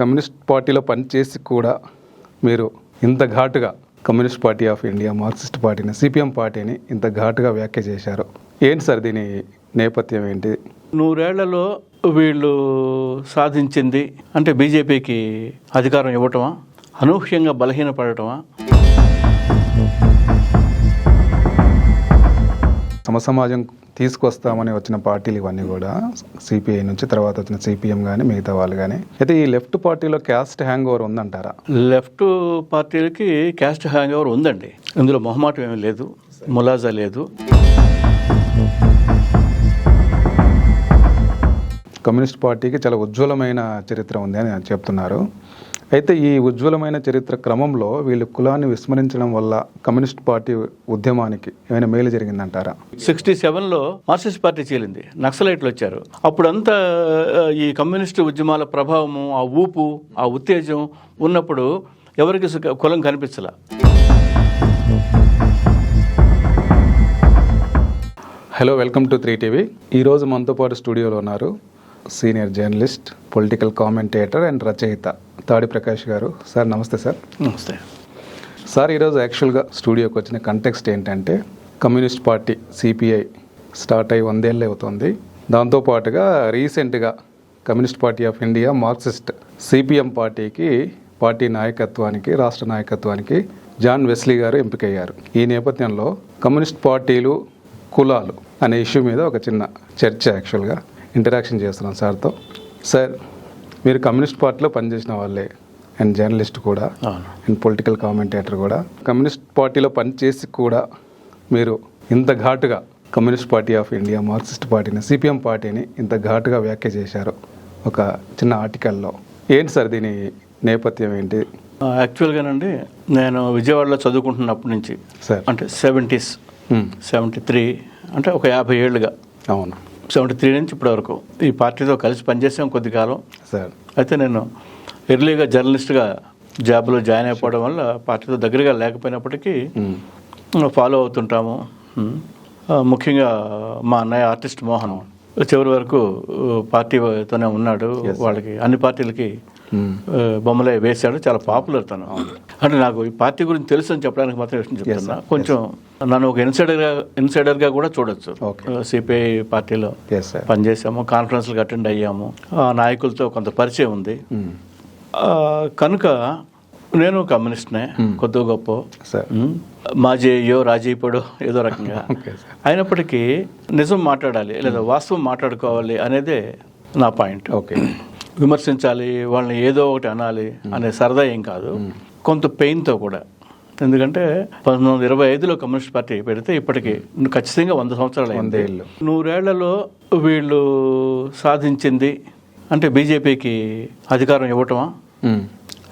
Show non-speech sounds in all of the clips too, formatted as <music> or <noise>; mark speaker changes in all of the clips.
Speaker 1: Communist పార్టీలో పనిచేసి కూడా మీరు ఇంత ఘాటుగా communist party of India marxist పార్టీని సిపిఎం పార్టీని ఇంత ఘాటుగా వ్యాఖ్య చేశారు. ఏంటి సార్ దీని నేపథ్యం ఏంటి?
Speaker 2: నూరేళ్ళలో వీళ్ళు సాధించింది అంటే బీజేపీకి అధికారం ఇవ్వటమా? అనూహ్యంగా బలహీనపడటమా?
Speaker 1: సమసమాజం తీసుకొస్తామని వచ్చిన పార్టీలు ఇవన్నీ కూడా సిపిఐ నుంచి తర్వాత వచ్చిన సిపిఎం కానీ మిగతా వాళ్ళు కానీ అయితే ఈ లెఫ్ట్ పార్టీలో క్యాస్ట్ హ్యాంగ్ ఓవర్ ఉందంటారా?
Speaker 2: లెఫ్ట్ పార్టీలకి క్యాస్ట్ హ్యాంగ్ ఓవర్ ఉందండి. ఇందులో మొహమాటం ఏమీ లేదు. ములాజా లేదు.
Speaker 1: కమ్యూనిస్ట్ పార్టీకి చాలా ఉజ్వలమైన చరిత్ర ఉంది అని చెప్తున్నారు. అయితే ఈ ఉజ్వలమైన చరిత్ర క్రమంలో వీళ్ళు కులాన్ని విస్మరించడం వల్ల కమ్యూనిస్ట్ పార్టీ ఉద్యమానికి ఏమైనా మేలు జరిగిందంటారా?
Speaker 2: సిక్స్టీ సెవెన్లో మార్క్సిస్ట్ పార్టీ చీలింది నక్సలైట్లు వచ్చారు. అప్పుడంతా ఈ కమ్యూనిస్టు ఉద్యమాల ప్రభావము ఆ ఊపు ఆ ఉత్తేజం ఉన్నప్పుడు ఎవరికి కులం కనిపించలా.
Speaker 1: Hello welcome to three TV. ఈరోజు మనతో పాటు స్టూడియోలో ఉన్నారు senior journalist political commentator and రచయిత తాడి ప్రకాష్ గారు. సార్ నమస్తే సార్.
Speaker 2: నమస్తే.
Speaker 1: సార్ ఈరోజు యాక్చువల్గా స్టూడియోకి వచ్చిన కంటెక్స్ట్ ఏంటంటే కమ్యూనిస్ట్ పార్టీ సిపిఐ స్టార్ట్ అయ్యి వందేళ్ళే అవుతుంది. దాంతోపాటుగా రీసెంట్గా communist party of India marxist CPM పార్టీకి పార్టీ నాయకత్వానికి రాష్ట్ర నాయకత్వానికి జాన్ వెస్లీ గారు ఎంపికయ్యారు. ఈ నేపథ్యంలో కమ్యూనిస్ట్ పార్టీలు కులాలు అనే ఇష్యూ మీద ఒక చిన్న చర్చ యాక్చువల్గా. ఇంటరాక్షన్ చేస్తున్నాం సార్తో. సార్ మీరు కమ్యూనిస్ట్ పార్టీలో పనిచేసిన వాళ్ళే అండ్ జర్నలిస్ట్ కూడా అండ్ పొలిటికల్ కామెంటేటర్ కూడా. కమ్యూనిస్ట్ పార్టీలో పనిచేసి కూడా మీరు ఇంత ఘాటుగా communist party of India marxist పార్టీని సిపిఎం పార్టీని ఇంత ఘాటుగా వ్యాఖ్య చేశారు ఒక చిన్న ఆర్టికల్లో. ఏంటి సార్ దీని నేపథ్యం ఏంటి?
Speaker 2: యాక్చువల్గానండి నేను విజయవాడలో చదువుకుంటున్నప్పటి నుంచి
Speaker 1: సార్.
Speaker 2: అంటే సెవెంటీస్. సెవెంటీ త్రీ అంటే ఒక యాభై ఏళ్ళుగా
Speaker 1: అవును.
Speaker 2: సెవెంటీ త్రీ నుంచి ఇప్పటి వరకు ఈ పార్టీతో కలిసి పనిచేసాం కొద్ది కాలం
Speaker 1: సార్.
Speaker 2: అయితే నేను ఎర్లీగా జర్నలిస్ట్గా జాబ్లో జాయిన్ అయిపోవడం వల్ల పార్టీతో దగ్గరగా లేకపోయినప్పటికీ
Speaker 1: హ్మ్.
Speaker 2: ఫాలో అవుతుంటాము. ఆ, ముఖ్యంగా మా అన్నయ్య ఆర్టిస్ట్ మోహన్. చివరి వరకు పార్టీతోనే ఉన్నాడు. వాళ్ళకి అన్ని పార్టీలకి బొమ్మలే వేశాడు. చాలా పాపులర్ తను. అంటే నాకు ఈ పార్టీ గురించి తెలుసు అని చెప్పడానికి మాత్రం విషయం చెప్తున్నా. కొంచెం నన్ను ఒక ఇన్సైడర్గా ఇన్సైడర్గా కూడా చూడొచ్చు. సిపిఐ పార్టీలో పనిచేసాము కాన్ఫరెన్స్లకు అటెండ్ అయ్యాము. ఆ నాయకులతో కొంత పరిచయం ఉంది. ఆ, కనుక నేను కమ్యూనిస్ట్నే కొద్ది గొప్ప.
Speaker 1: సార్
Speaker 2: ఉమ్, మాజేయో రాజీపడో ఏదో రకంగా. <laughs> అయినప్పటికీ నిజం మాట్లాడాలి లేదా వాస్తవం మాట్లాడుకోవాలి అనేదే నా పాయింట్.
Speaker 1: ఓకే
Speaker 2: విమర్శించాలి వాళ్ళని ఏదో ఒకటి అనాలి అనే సరదా ఏం కాదు. కొంత పెయిన్తో కూడా. ఎందుకంటే పంతొమ్మిది వందల ఇరవై ఐదులో కమ్యూనిస్ట్ పార్టీ పెడితే ఇప్పటికి ఖచ్చితంగా వంద సంవత్సరాలు అయింది. నూరేళ్ళలో వీళ్ళు సాధించింది అంటే బీజేపీకి అధికారం ఇవ్వటమా.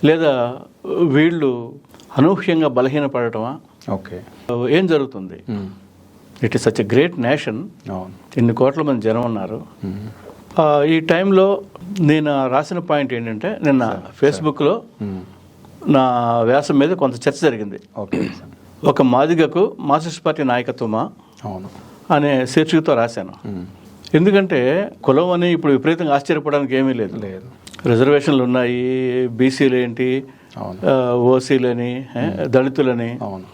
Speaker 2: లేదా వీళ్ళు అనూహ్యంగా బలహీనపడటమా?
Speaker 1: ఓకే.
Speaker 2: ఏం జరుగుతుంది. It is such a great nation. ఇన్ని కోట్ల మంది జనం ఉన్నారు. ఈ టైంలో నేను రాసిన పాయింట్ ఏంటంటే నిన్న ఫేస్బుక్లో
Speaker 1: హ్మ్.
Speaker 2: నా వ్యాసం మీద కొంత చర్చ జరిగింది.
Speaker 1: ఓకే
Speaker 2: ఒక మాదిగకు మార్క్సిస్ట్ పార్టీ నాయకత్వమా
Speaker 1: అవును.
Speaker 2: అనే శీర్షికతో రాశాను.
Speaker 1: హ్మ్.
Speaker 2: ఎందుకంటే కులం అని ఇప్పుడు విపరీతంగా ఆశ్చర్యపోవడానికి ఏమీ లేదు.
Speaker 1: లేదు.
Speaker 2: రిజర్వేషన్లు ఉన్నాయి బీసీలు ఏంటి ఓసీలని ఏ, దళితులని
Speaker 1: అవును.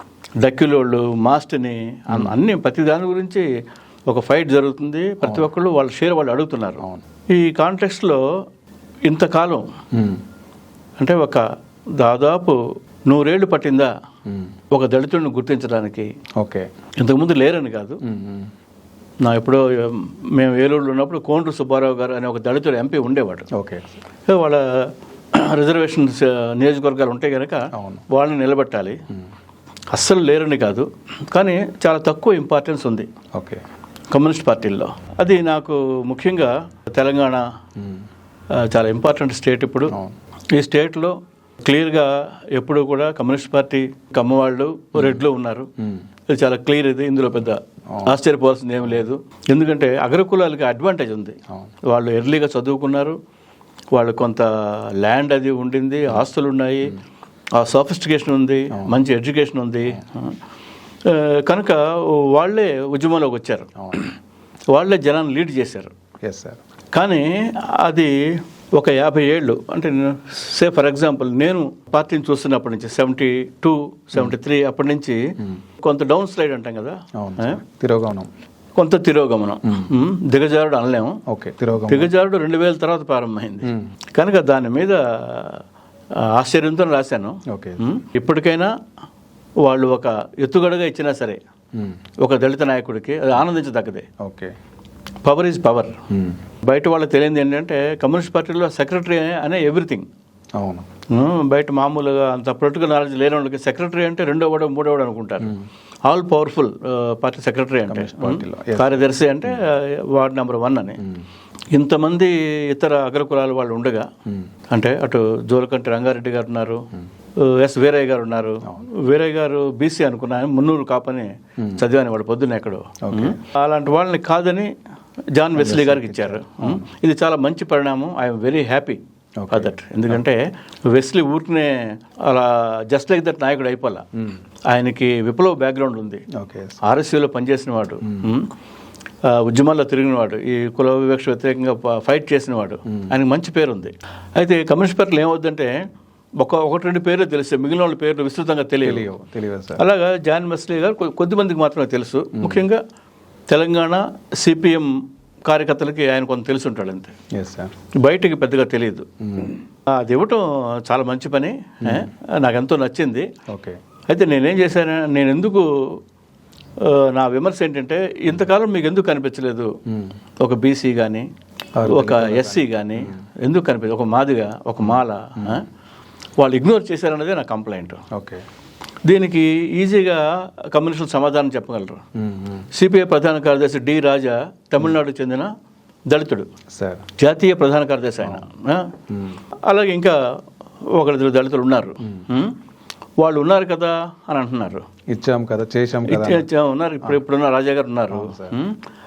Speaker 2: డక్యులోళ్ళు మాస్ట్ని అన్- అన్ని ప్రతి దాని గురించి ఒక ఫైట్ జరుగుతుంది. ప్రతి ఒక్కళ్ళు వాళ్ళ షేర్ వాళ్ళు అడుగుతున్నారు. ఈ కాంటెక్స్ట్లో ఇంతకాలం. అంటే ఒక దాదాపు నూరేళ్ళు పట్టిందా. ఒక దళితుడిని గుర్తించడానికి?
Speaker 1: ఓకే.
Speaker 2: ఇంతకుముందు లేరని కాదు. నా ఎప్పుడో మేము ఏలూరులో ఉన్నప్పుడు కోండ్రు సుబ్బారావు గారు అనే ఒక దళితుడు ఎంపీ ఉండేవాడు.
Speaker 1: ఓకే.
Speaker 2: వాళ్ళ <clears throat> రిజర్వేషన్స్ నియోజకవర్గాలు ఉంటాయి కనుక. వాళ్ళని నిలబెట్టాలి. అస్సలు లేరని కాదు. కానీ చాలా తక్కువ ఇంపార్టెన్స్ ఉంది.
Speaker 1: ఓకే.
Speaker 2: కమ్యూనిస్ట్ పార్టీల్లో. అది నాకు ముఖ్యంగా తెలంగాణ. ఆ, చాలా ఇంపార్టెంట్ స్టేట్ ఇప్పుడు. ఈ స్టేట్లో క్లియర్గా ఎప్పుడు కూడా కమ్యూనిస్ట్ పార్టీ కమ్మవాళ్ళు రెడ్లు ఉన్నారు.
Speaker 1: హ్మ్.
Speaker 2: ఇది చాలా క్లియర్ ఇది ఇందులో పెద్ద ఆశ్చర్యపోవాల్సింది ఏమీ లేదు. ఎందుకంటే అగ్రకులాలకి అడ్వాంటేజ్ ఉంది. వాళ్ళు ఎర్లీగా చదువుకున్నారు. వాళ్ళు కొంత ల్యాండ్ అది ఉండింది ఆస్తులు ఉన్నాయి ఆ సోఫిస్టికేషన్ ఉంది మంచి ఎడ్యుకేషన్ ఉంది. కనుక వాళ్ళే ఉద్యమంలోకి వచ్చారు. వాళ్ళే జనాన్ని లీడ్ చేశారు.
Speaker 1: ఎస్ సార్
Speaker 2: కానీ అది ఒక యాభై ఏళ్ళు అంటే సే ఫర్ ఎగ్జాంపుల్ నేను పార్టీని చూస్తున్నప్పటి నుంచి సెవెంటీ టూ సెవెంటీ త్రీ అప్పటి నుంచి కొంత డౌన్ స్లైడ్ అంటాం కదా.
Speaker 1: తిరోగమనం.
Speaker 2: కొంత తిరోగమనం. ఉమ్, దిగజారుడు అనలేము.
Speaker 1: ఓకే తిరోగమనం.
Speaker 2: దిగజారుడు రెండు వేల తర్వాత ప్రారంభమైంది. కనుక దాని మీద ఆశ్చర్యంతో రాశాను. ఇప్పటికైనా వాళ్ళు ఒక ఎత్తుగడగా ఇచ్చినా సరే. ఒక దళిత నాయకుడికి అది ఆనందించదగ్గదే.
Speaker 1: ఓకే.
Speaker 2: Power is power. బయట వాళ్ళకి తెలియంది ఏంటంటే కమ్యూనిస్ట్ పార్టీలో సెక్రటరీ అనే ఎవ్రీథింగ్.
Speaker 1: అవును.
Speaker 2: బయట మామూలుగా అంత పొలిటికల్ నాలెడ్జ్ లేని వాళ్ళకి సెక్రటరీ అంటే రెండో వాడు మూడో వాడు అనుకుంటారు. ఆల్ పవర్ఫుల్ పార్టీ సెక్రటరీ అంటే. ఉమ్, కార్యదర్శి అంటే వార్డ్ నెంబర్ వన్ అని. ఇంతమంది ఇతర అగ్రకులాల వాళ్ళు ఉండగా అంటే అటు జోలకంటి రంగారెడ్డి గారు ఉన్నారు. ఎస్ వీరయ్య గారు ఉన్నారు. వీరయ్య గారు బీసీ అనుకున్నా మున్నూరు కాపని చదివాని వాడు పొద్దున్న ఎక్కడో. అలాంటి వాళ్ళని కాదని జాన్ వెస్లీ గారికి ఇచ్చారు. ఇది చాలా మంచి పరిణామం. I'm very happy for that. ఎందుకంటే వెస్లీ ఊరికనే అలా జస్ట్ లైక్ దట్ నాయకుడు అయిపోలా. ఆయనకి విప్లవ బ్యాక్గ్రౌండ్ ఉంది.
Speaker 1: ఓకే.
Speaker 2: ఆర్ఎస్యూలో పనిచేసిన వాడు ఉద్యమాల్లో తిరిగిన వాడు ఈ కుల వివక్ష వ్యతిరేకంగా ఫైట్ చేసిన వాడు ఆయనకు మంచి పేరు ఉంది అయితే కమ్యూనిస్ట్ పార్టీలు ఏమవుద్దంటే ఒక ఒకటి రెండు పేర్లు తెలిస్తే మిగిలిన వాళ్ళ పేర్లు విస్తృతంగా తెలియదు
Speaker 1: తెలియవు తెలియదు సార్.
Speaker 2: అలాగా జాన్ మెస్లీ గారు కొ- కొద్ది మందికి మాత్రమే తెలుసు. ముఖ్యంగా తెలంగాణ సిపిఎం కార్యకర్తలకి ఆయన కొంత తెలిసి ఉంటాడు అంతే. బయటికి పెద్దగా తెలియదు. అది ఇవ్వటం చాలా మంచి పని ఏ? నాకు ఎంతో నచ్చింది.
Speaker 1: ఓకే.
Speaker 2: అయితే నేనేం చేశాను నేను ఎందుకు నా విమర్శ ఏంటంటే ఇంతకాలం మీకు ఎందుకు కనిపించలేదు ఒక బీసీ కానీ ఒక ఎస్సీ కానీ ఎందుకు కనిపించదు ఒక మాదిగా ఒక మాల? వాళ్ళు ఇగ్నోర్ చేశారన్నదే నా కంప్లైంట్
Speaker 1: ఓకే.
Speaker 2: దీనికి ఈజీగా కమ్యూనిస్టులు సమాధానం చెప్పగలరు. సిపిఐ ప్రధాన కార్యదర్శి డి రాజా తమిళనాడుకు చెందిన దళితుడు.
Speaker 1: సార్.
Speaker 2: జాతీయ ప్రధాన కార్యదర్శి ఆయన? అలాగే ఇంకా ఒకరిద్దరు దళితులు ఉన్నారు? వాళ్ళు ఉన్నారు కదా అని అంటున్నారు.
Speaker 1: ఇచ్చాం కదా చేశాం కదా
Speaker 2: ఇచ్చే- ఉన్నారు. ఇప్పుడు ఇప్పుడున్న రాజా గారు ఉన్నారు?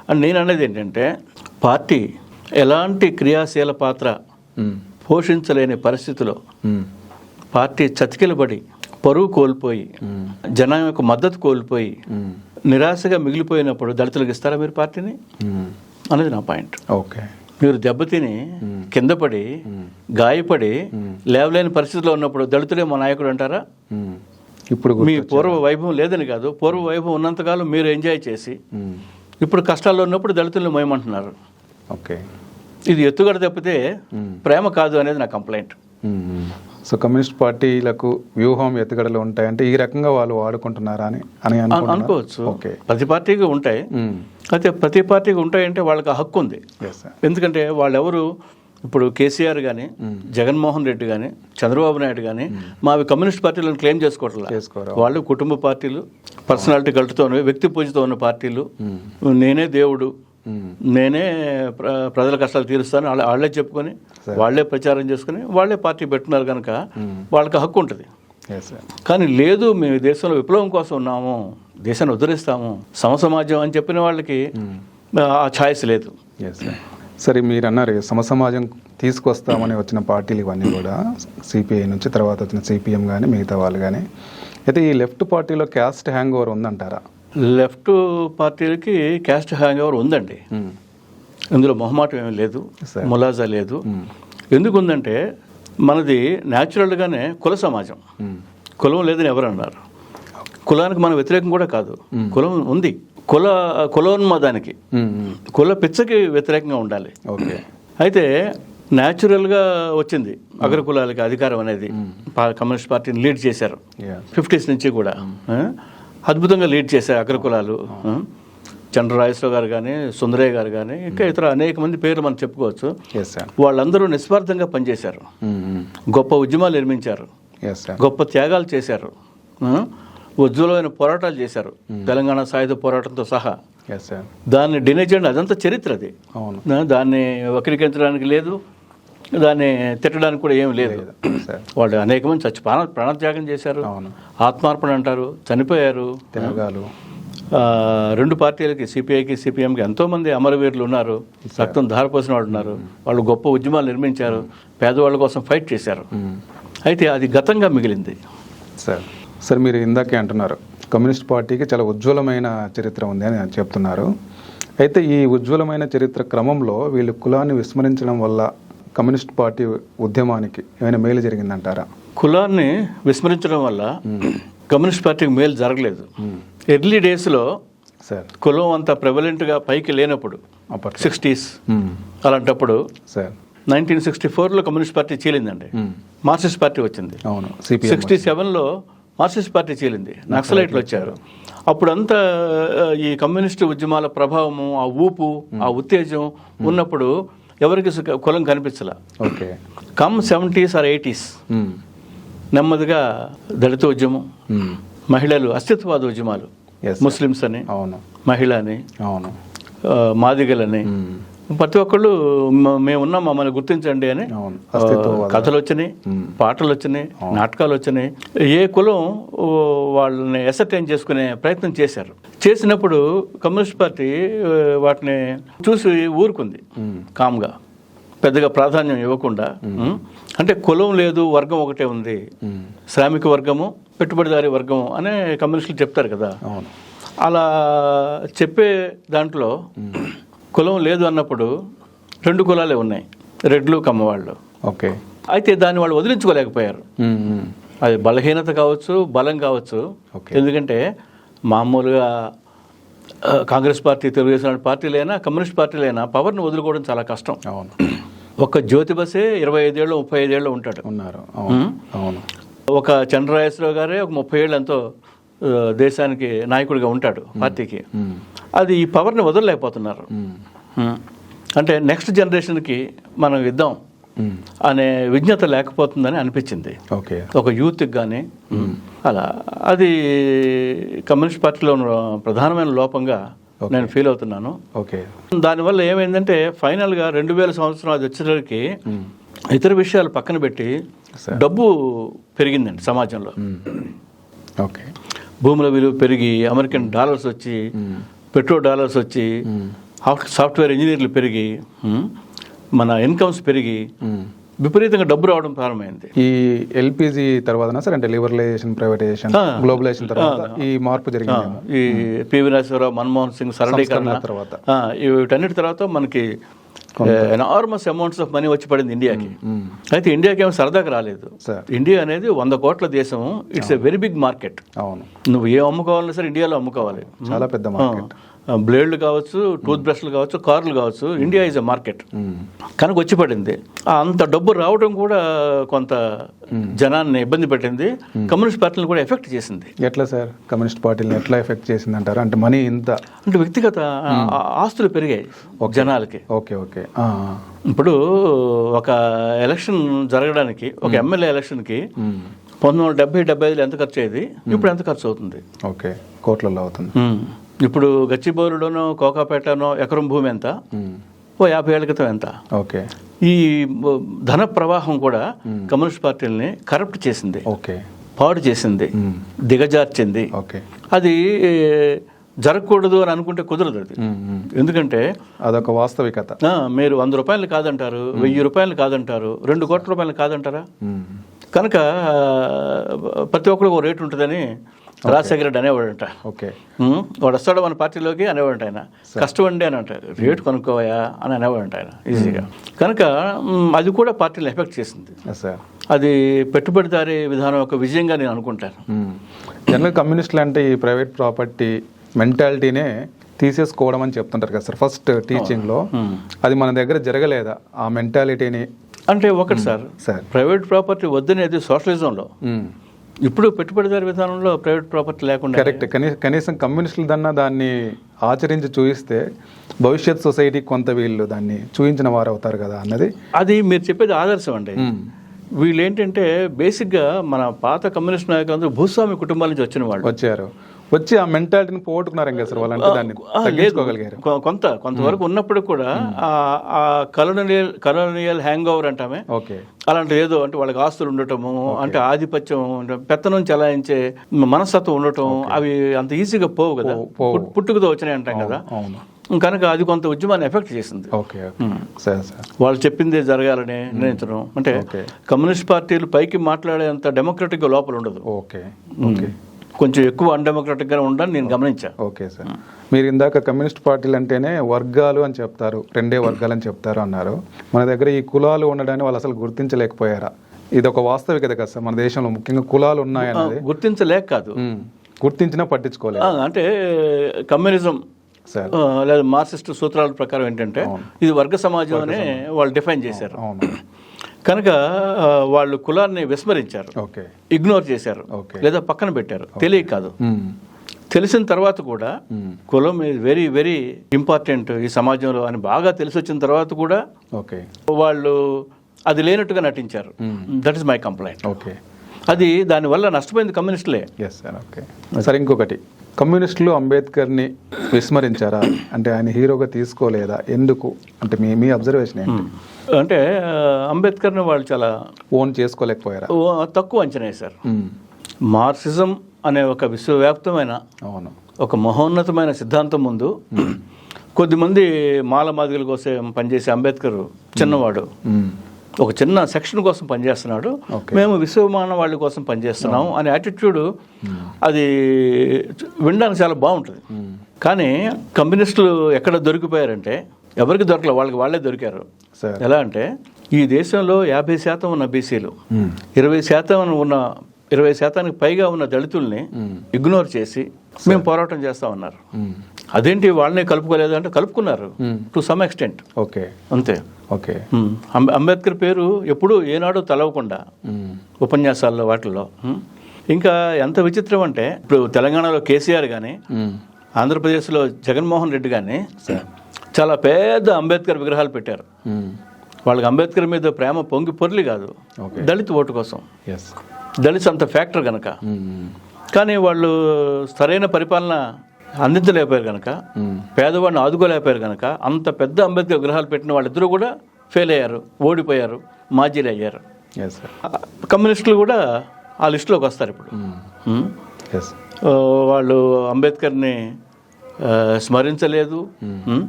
Speaker 2: అని నేను అనేది ఏంటంటే పార్టీ ఎలాంటి క్రియాశీల పాత్ర పోషించలేని పరిస్థితిలో పార్టీ చతికిలబడి పరువు కోల్పోయి జనం యొక్క మద్దతు కోల్పోయి నిరాశగా మిగిలిపోయినప్పుడు దళితులకు ఇస్తారా మీరు పార్టీని. అనేది నా పాయింట్
Speaker 1: ఓకే
Speaker 2: మీరు దెబ్బతిని కింద పడి గాయపడి లేవలేని పరిస్థితిలో ఉన్నప్పుడు దళితుడే మా నాయకుడు అంటారా.
Speaker 1: ఇప్పుడు
Speaker 2: మీ. పూర్వ వైభవం లేదని కాదు పూర్వ వైభవం ఉన్నంతకాలం మీరు ఎంజాయ్ చేసి ఇప్పుడు కష్టాల్లో ఉన్నప్పుడు దళితులను మోయమంటున్నారు
Speaker 1: ఓకే
Speaker 2: ఇది ఎత్తుగడ తప్పితే ప్రేమ కాదు అనేది నా కంప్లైంట్.
Speaker 1: సో కమ్యూనిస్ట్ పార్టీలకు వ్యూహం ఎత్తుగడలు ఉంటాయంటే ఈ రకంగా వాళ్ళు వాడుకుంటున్నారా అని అని?
Speaker 2: అనుకోవచ్చు.
Speaker 1: ఓకే.
Speaker 2: ప్రతి పార్టీకి ఉంటాయి. అయితే ప్రతి పార్టీకి ఉంటాయంటే వాళ్ళకి ఆ హక్కు ఉంది. ఎందుకంటే వాళ్ళెవరు? ఇప్పుడు కేసీఆర్ కానీ జగన్మోహన్ రెడ్డి కానీ చంద్రబాబు నాయుడు కానీ మావి కమ్యూనిస్ట్ పార్టీలను క్లెయిమ్ చేసుకోవట్లేదు వాళ్ళు కుటుంబ పార్టీలు పర్సనాలిటీ కల్టుతో వ్యక్తి పూజతో ఉన్న పార్టీలు నేనే దేవుడు. నేనే ప్ర- ప్రజల కష్టాలు తీరుస్తాను. వాళ్ళ చెప్పుకొని వాళ్ళే ప్రచారం చేసుకుని వాళ్ళే పార్టీ పెట్టున్నారు కనుక వాళ్ళకి హక్కు ఉంటుంది. కానీ లేదు మేము దేశంలో విప్లవం కోసం ఉన్నాము దేశాన్ని ఉద్ధరిస్తాము సమసమాజం అని చెప్పిన వాళ్ళకి ఆ ఛాయిస్ లేదు.
Speaker 1: సరే మీరు అన్నారు సమసమాజం తీసుకొస్తామని వచ్చిన పార్టీలు ఇవన్నీ కూడా సిపిఐ నుంచి తర్వాత వచ్చిన సిపిఎం కానీ మిగతా వాళ్ళు కానీ అయితే ఈ లెఫ్ట్ పార్టీలో క్యాస్ట్ హ్యాంగ్ ఓవర్ ఉందంటారా?
Speaker 2: లెఫ్ట్ పార్టీలకి క్యాస్ట్ హ్యాంగ్ ఓవర్ ఉందండి ఇందులో మొహమాటం ఏమీ లేదు. ములాజా లేదు. ఎందుకు ఉందంటే మనది న్యాచురల్గానే కుల సమాజం. కులం లేదని ఎవరు అన్నారు? కులానికి మన వ్యతిరేకం కూడా కాదు. కులం ఉంది. కుల కులోన్మాదానికి కుల పిచ్చకి వ్యతిరేకంగా ఉండాలి.
Speaker 1: ఓకే.
Speaker 2: అయితే న్యాచురల్గా వచ్చింది. అగ్ర కులాలకి అధికారం అనేది కమ్యూనిస్ట్ పార్టీని లీడ్ చేశారు. ఫిఫ్టీస్ నుంచి కూడా? అద్భుతంగా లీడ్ చేశారు అగ్ర కులాలు ఆ? చంద్రరాజేశ్వర గారు కానీ సుందరయ్య గారు కానీ ఇంకా ఇతర అనేక మంది పేర్లు మనం చెప్పుకోవచ్చు. వాళ్ళందరూ నిస్వార్థంగా పనిచేశారు. గొప్ప ఉద్యమాలు నిర్మించారు. గొప్ప త్యాగాలు చేశారు? ఉజ్వలమైన పోరాటాలు చేశారు. తెలంగాణ సాయుధ పోరాటంతో సహా. దాన్ని డినై చేయండి అదంతా చరిత్ర అది దాన్ని వక్రీకరించడానికి లేదు. దాన్ని తిట్టడానికి కూడా ఏం లేదు.
Speaker 1: సార్.
Speaker 2: వాళ్ళు అనేక మంది చచ్చి ప్రాణ ప్రాణత్యాగం చేశారు.
Speaker 1: అవును.
Speaker 2: ఆత్మార్పణ అంటారు చనిపోయారు. రెండు పార్టీలకి సిపిఐకి సిపిఎంకి ఎంతోమంది అమరవీరులు ఉన్నారు. రక్తం ధారపోసిన వాళ్ళు ఉన్నారు. వాళ్ళు గొప్ప ఉద్యమాలు నిర్మించారు. పేదవాళ్ళ కోసం ఫైట్ చేశారు. అయితే అది గతంగా మిగిలింది.
Speaker 1: సార్. సార్ మీరు ఇందాకే అంటున్నారు. కమ్యూనిస్ట్ పార్టీకి చాలా ఉజ్వలమైన చరిత్ర ఉంది అని చెప్తున్నారు. అయితే ఈ ఉజ్వలమైన చరిత్ర క్రమంలో వీళ్ళు కులాన్ని విస్మరించడం వల్ల కమ్యూనిస్ట్ పార్టీ ఉద్యమానికి ఏమైనా మేలు జరిగిందంటారా?
Speaker 2: కులాన్ని విస్మరించడం వల్ల కమ్యూనిస్ట్ పార్టీకి మేలు జరగలేదు. ఎర్లీ డేస్లో
Speaker 1: సార్
Speaker 2: కులం అంత ప్రెవలెంట్గా పైకి లేనప్పుడు సిక్స్టీస్
Speaker 1: మ్మ్.
Speaker 2: అలాంటప్పుడు
Speaker 1: సార్
Speaker 2: నైన్టీన్ సిక్స్టీ ఫోర్లో కమ్యూనిస్ట్ పార్టీ చీలిందండి.
Speaker 1: మ్మ్.
Speaker 2: మార్క్సిస్ట్ పార్టీ వచ్చింది.
Speaker 1: అవును
Speaker 2: సిక్స్టీ సెవెన్లో మార్క్సిస్ట్ పార్టీ చీలింది. నక్సలైట్లు వచ్చారు. అప్పుడంతా ఈ కమ్యూనిస్ట్ ఉద్యమాల ప్రభావము ఆ ఊపు ఆ ఉత్తేజం ఉన్నప్పుడు ఎవరికి కులం కనిపించలే
Speaker 1: okay
Speaker 2: come seventies or eighties
Speaker 1: మ్మ్.
Speaker 2: నెమ్మదిగా దళిత ఉద్యమం. మహిళలు అస్తిత్వవాద ఉద్యమాలు. ముస్లిమ్స్ అని
Speaker 1: అవును
Speaker 2: మహిళ అని
Speaker 1: అవును
Speaker 2: మాదిగలని. ప్రతి ఒక్కళ్ళు మేమున్నాం మమ్మల్ని గుర్తించండి అని. కథలు వచ్చినాయి పాటలు వచ్చినాయి నాటకాలు వచ్చినాయి ఏ కులం వాళ్ళని ఎసర్టైన్ చేసుకునే ప్రయత్నం చేశారు. చేసినప్పుడు కమ్యూనిస్ట్ పార్టీ వాటిని చూసి ఊరుకుంది. కామ్గా. పెద్దగా ప్రాధాన్యం ఇవ్వకుండా? అంటే కులం లేదు వర్గం ఒకటే ఉంది. శ్రామిక వర్గము పెట్టుబడిదారి వర్గం అనే కమ్యూనిస్టులు చెప్తారు కదా. అలా చెప్పే దాంట్లో కులం లేదు అన్నప్పుడు రెండు కులాలే ఉన్నాయి. రెడ్లు కమ్మవాళ్ళు.
Speaker 1: ఓకే.
Speaker 2: అయితే దాన్ని వాళ్ళు వదిలించుకోలేకపోయారు. అది బలహీనత కావచ్చు బలం కావచ్చు. ఎందుకంటే మామూలుగా కాంగ్రెస్ పార్టీ తెలుగుదేశం పార్టీలైనా కమ్యూనిస్ట్ పార్టీలైనా పవర్ని వదులుకోవడం చాలా కష్టం.
Speaker 1: అవును. <clears throat>
Speaker 2: ఒక్క జ్యోతి బసే ఇరవై ఐదేళ్ళు ముప్పై ఐదేళ్ళు ఉంటాడు.
Speaker 1: ఉన్నారు. అవును.
Speaker 2: ఒక చంద్రరాజేశ్వరరావు గారే ఒక ముప్పై ఏళ్ళు ఎంతో దేశానికి నాయకుడిగా ఉంటాడు పార్టీకి. అది ఈ పవర్ని వదలలేకపోతున్నారు. అంటే నెక్స్ట్ జనరేషన్కి మనం ఇద్దాం. అనే విజ్ఞత లేకపోతుందని అనిపించింది.
Speaker 1: ఓకే.
Speaker 2: ఒక యూత్కి కానీ అలా అది కమ్యూనిస్ట్ పార్టీలో ప్రధానమైన లోపంగా నేను ఫీల్ అవుతున్నాను.
Speaker 1: ఓకే.
Speaker 2: దానివల్ల ఏమైందంటే ఫైనల్గా రెండు వేల సంవత్సరం అది వచ్చేసరికి ఇతర విషయాలు పక్కన పెట్టి. డబ్బు పెరిగిందండి సమాజంలో.
Speaker 1: ఓకే.
Speaker 2: భూముల విలువ పెరిగి అమెరికన్ డాలర్స్ వచ్చి
Speaker 1: మ్మ్.
Speaker 2: పెట్రోల్ డాలర్స్ వచ్చి. సాఫ్ట్- సాఫ్ట్వేర్ ఇంజనీర్లు పెరిగి ఉమ్, మన ఇన్కమ్స్ పెరిగి. విపరీతంగా డబ్బు రావడం ప్రారంభమైంది.
Speaker 1: ఈ ఎల్పిజి తర్వాత సార్? అంటే లిబరలైజేషన్ ప్రైవేటైజేషన్. గ్లోబలైజేషన్ తర్వాత ఈ మార్పు జరిగింది
Speaker 2: ఈ పివి నరసింహరావు మన్మోహన్ సింగ్ సరళీకరణ
Speaker 1: తర్వాత.
Speaker 2: వీటన్నిటి తర్వాత మనకి ఎనార్మస్ అమౌంట్స్ ఆఫ్ మనీ వచ్చి పడింది ఇండియాకి. అయితే ఇండియాకి ఏమో సరదాగా రాలేదు. ఇండియా అనేది వంద కోట్ల దేశం. It's a very big market
Speaker 1: అవును.
Speaker 2: నువ్వు ఏ అమ్ముకోవాలన్నా సరే ఇండియాలో అమ్ముకోవాలి.
Speaker 1: చాలా పెద్ద మార్కెట్
Speaker 2: బ్లేడ్లు కావచ్చు టూత్ బ్రష్లు కావచ్చు కార్లు కావచ్చు ఇండియా ఈజ్ అ మార్కెట్. కనుక వచ్చి పడింది. అంత డబ్బు రావడం కూడా కొంత జనాన్ని ఇబ్బంది పెట్టింది. కమ్యూనిస్ట్ పార్టీని కూడా ఎఫెక్ట్ చేసింది.
Speaker 1: ఎట్లా సార్? కమ్యూనిస్ట్ పార్టీని ఎట్లా ఎఫెక్ట్ చేసింది అంటారు అంటే మనీ ఇంత
Speaker 2: అంటే వ్యక్తిగత ఆ- ఆస్తులు పెరిగాయి జనాలకి.
Speaker 1: Okay okay.
Speaker 2: ఇప్పుడు ఒక ఎలక్షన్ జరగడానికి ఒక ఎమ్మెల్యే ఎలక్షన్కి
Speaker 1: మ్మ్.
Speaker 2: పంతొమ్మిది వందల డెబ్బై డెబ్బై ఐదులో ఎంత ఖర్చు అయ్యేది? ఇప్పుడు ఎంత ఖర్చు అవుతుంది?
Speaker 1: ఓకే. కోట్లలో అవుతుంది.
Speaker 2: ఇప్పుడు గచ్చిబౌలిలోనో కోకాపేటనో ఎకరం భూమి ఎంత. ఓ యాభై ఏళ్ళ క్రితం ఎంత?
Speaker 1: ఓకే.
Speaker 2: ఈ ధన ప్రవాహం కూడా కమ్యూనిస్ట్ పార్టీలని కరప్ట్ చేసింది.
Speaker 1: ఓకే.
Speaker 2: పాడు చేసింది. దిగజార్చింది.
Speaker 1: ఓకే.
Speaker 2: అది జరగకూడదు అని అనుకుంటే కుదరదు అది. ఎందుకంటే
Speaker 1: అదొక వాస్తవికత.
Speaker 2: మీరు వంద రూపాయలు కాదంటారు వెయ్యి రూపాయలు కాదంటారు రెండు కోట్ల రూపాయలు కాదంటారా. కనుక ప్రతి ఒక్కరికి ఒక రేటు ఉంటుందని రాజశేఖర రెడ్డి అనేవాడంట.
Speaker 1: ఓకే.
Speaker 2: వాడు వస్తాడు మన పార్టీలోకి అనేవాడంట ఆయన. కష్టమండి అని అంట రేటు కొనుక్కోవయా అని అనేవాడంట ఆయన ఈజీగా. కనుక అది కూడా పార్టీని ఎఫెక్ట్ చేసింది. అది పెట్టుబడిదారీ విధానం ఒక విజయంగా నేను అనుకుంటాను.
Speaker 1: జనరల్ కమ్యూనిస్టులు అంటే ఈ ప్రైవేట్ ప్రాపర్టీ మెంటాలిటీనే తీసేసుకోవడం అని చెప్తుంటారు కదా సార్. ఫస్ట్ టీచింగ్లో అది మన దగ్గర జరగలేదా ఆ మెంటాలిటీని?
Speaker 2: అంటే ఒకటి సార్
Speaker 1: సార్.
Speaker 2: ప్రైవేట్ ప్రాపర్టీ వద్దనేది సోషలిజంలో. ఇప్పుడు పెట్టుబడిదారీ విధానంలో ప్రైవేట్ ప్రాపర్టీ లేకుండా
Speaker 1: కరెక్ట్ కనీ కనీసం కమ్యూనిస్టులు దన్నా దాన్ని ఆచరించి చూయిస్తే భవిష్యత్ సొసైటీకి కొంత వీళ్ళు దాన్ని చూయించిన వారు అవుతారు కదా అన్నది.
Speaker 2: అది మీరు చెప్పేది ఆదర్శం అండి. వీళ్ళు ఏంటంటే బేసిక్గా మన పాత కమ్యూనిస్ట్ నాయకులందరూ భూస్వామి కుటుంబాల నుంచి వచ్చిన వాళ్ళు.
Speaker 1: వచ్చారు. వచ్చి ఆ మెంటాలిటీని పోగొట్టుకున్నారు ఇంకా సార్ వాళ్ళంటే దాన్ని తగ్గించుకోగలిగారు.
Speaker 2: కొంత కొంతవరకు ఉన్నప్పుడు కూడా ఆ- కలోనియల్ కలోనియల్ హ్యాంగ్ ఓవర్ అంటామే.
Speaker 1: ఓకే.
Speaker 2: అలాంటిది ఏదో అంటే వాళ్ళకి ఆస్తులు ఉండటము అంటే ఆధిపత్యం పెత్తనం చెలాయించే మనస్తత్వం ఉండటం అవి అంత ఈజీగా పోవు కదా. పుట్టుకతో వచ్చినాయి అంటాం కదా. కనుక అది కొంత ఉద్యమాన్ని ఎఫెక్ట్ చేసింది.
Speaker 1: Okay okay. సరే సార్.
Speaker 2: వాళ్ళు చెప్పిందే జరగాలని నిర్ణయించడం. అంటే. కమ్యూనిస్ట్ పార్టీలు పైకి మాట్లాడేంత డెమోక్రటిక్ లోపల ఉండదు.
Speaker 1: Okay okay.
Speaker 2: కొంచెం ఎక్కువ అన్డెమోక్రటిక్గా ఉండని నేను గమనించా.
Speaker 1: Okay sir. మీరు ఇందాక కమ్యూనిస్ట్ పార్టీలు అంటేనే వర్గాలు అని చెప్తారు రెండే వర్గాలు అని చెప్తారు అన్నారు. మన దగ్గర ఈ కులాలు ఉండడాన్ని వాళ్ళు అసలు గుర్తించలేకపోయారా? ఇది ఒక వాస్తవికత కదా సార్. మన దేశంలో ముఖ్యంగా కులాలు ఉన్నాయన్నది.
Speaker 2: గుర్తించలేక కాదు.
Speaker 1: గుర్తించినా పట్టించుకోలేదు.
Speaker 2: అంటే కమ్యూనిజం లేదా మార్క్సిస్ట్ సూత్రాల ప్రకారం ఏంటంటే ఇది వర్గ సమాజం అనే వాళ్ళు డిఫైన్ చేశారు.
Speaker 1: అవును.
Speaker 2: కనుక వాళ్ళు కులాన్ని విస్మరించారు.
Speaker 1: ఓకే.
Speaker 2: ఇగ్నోర్ చేశారు. లేదా పక్కన పెట్టారు. తెలియక కాదు. తెలిసిన తర్వాత కూడా కులం ఈజ్ వెరీ వెరీ ఇంపార్టెంట్ ఈ సమాజంలో అని బాగా తెలిసి వచ్చిన తర్వాత కూడా
Speaker 1: ఓకే.
Speaker 2: వాళ్ళు అది లేనట్టుగా నటించారు. That is my complaint
Speaker 1: okay.
Speaker 2: అది దానివల్ల నష్టపోయింది కమ్యూనిస్టులే.
Speaker 1: Yes sir okay. సరే ఇంకొకటి. కమ్యూనిస్టులు అంబేద్కర్ని విస్మరించారా? అంటే ఆయన హీరోగా తీసుకోలేదా? ఎందుకు? అంటే మీ మీ అబ్జర్వేషన్ ఏంటి?
Speaker 2: అంటే అంబేద్కర్ని వాళ్ళు చాలా
Speaker 1: ఓన్ చేసుకోలేకపోయారా?
Speaker 2: తక్కువ అంచనా
Speaker 1: ఉమ్.
Speaker 2: మార్క్సిజం అనే ఒక విశ్వవ్యాప్తమైన
Speaker 1: అవును.
Speaker 2: ఒక మహోన్నతమైన సిద్ధాంతం ముందు కొద్దిమంది మాల మాదిగల కోసం పనిచేసే అంబేద్కర్ చిన్నవాడు. ఒక చిన్న సెక్షన్ కోసం పనిచేస్తున్నాడు. మేము విశ్వమాన వాళ్ళ కోసం పనిచేస్తున్నాం అనే యాటిట్యూడ్ అది వినడానికి చాలా బాగుంటుంది. కానీ కమ్యూనిస్టులు ఎక్కడ దొరికిపోయారంటే ఎవరికి దొరకలే వాళ్ళకి వాళ్ళే దొరికారు. ఎలా అంటే ఈ దేశంలో యాభై శాతం ఉన్న బీసీలు
Speaker 1: ఉమ్.
Speaker 2: ఇరవై శాతం ఉన్న ఇరవై శాతానికి పైగా ఉన్న దళితుల్ని ఇగ్నోర్ చేసి మేము పోరాటం చేస్తా ఉన్నారు. అదేంటి వాళ్ళని కలుపుకోలేదు అంటే కలుపుకున్నారు టు సమ్ ఎక్స్టెంట్
Speaker 1: ఓకే
Speaker 2: అంతే.
Speaker 1: ఓకే
Speaker 2: అంబేద్కర్ పేరు ఎప్పుడూ ఏనాడు తలవకుండా. ఉపన్యాసాల్లో వాటిల్లో. ఇంకా ఎంత విచిత్రం అంటే ఇప్పుడు తెలంగాణలో కేసీఆర్ కానీ. ఆంధ్రప్రదేశ్లో జగన్మోహన్ రెడ్డి కానీ చాలా పెద్ద అంబేద్కర్ విగ్రహాలు పెట్టారు. వాళ్ళకి అంబేద్కర్ మీద ప్రేమ పొంగి పొర్లి కాదు. దళిత్ ఓటు కోసం
Speaker 1: ఎస్
Speaker 2: దళిత్స్ అంత ఫ్యాక్టర్ కనుక. కానీ వాళ్ళు సరైన పరిపాలన అందించలేకపోయారు కనుక. పేదవాడిని ఆదుకోలేకపోయారు కనుక అంత పెద్ద అంబేద్కర్ విగ్రహాలు పెట్టిన వాళ్ళిద్దరూ కూడా ఫెయిల్ అయ్యారు ఓడిపోయారు మాజీలు అయ్యారు. కమ్యూనిస్టులు కూడా ఆ లిస్టులోకి వస్తారు ఇప్పుడు.
Speaker 1: ఎస్
Speaker 2: ఆ, వాళ్ళు అంబేద్కర్ని స్మరించలేదు. ఉమ్.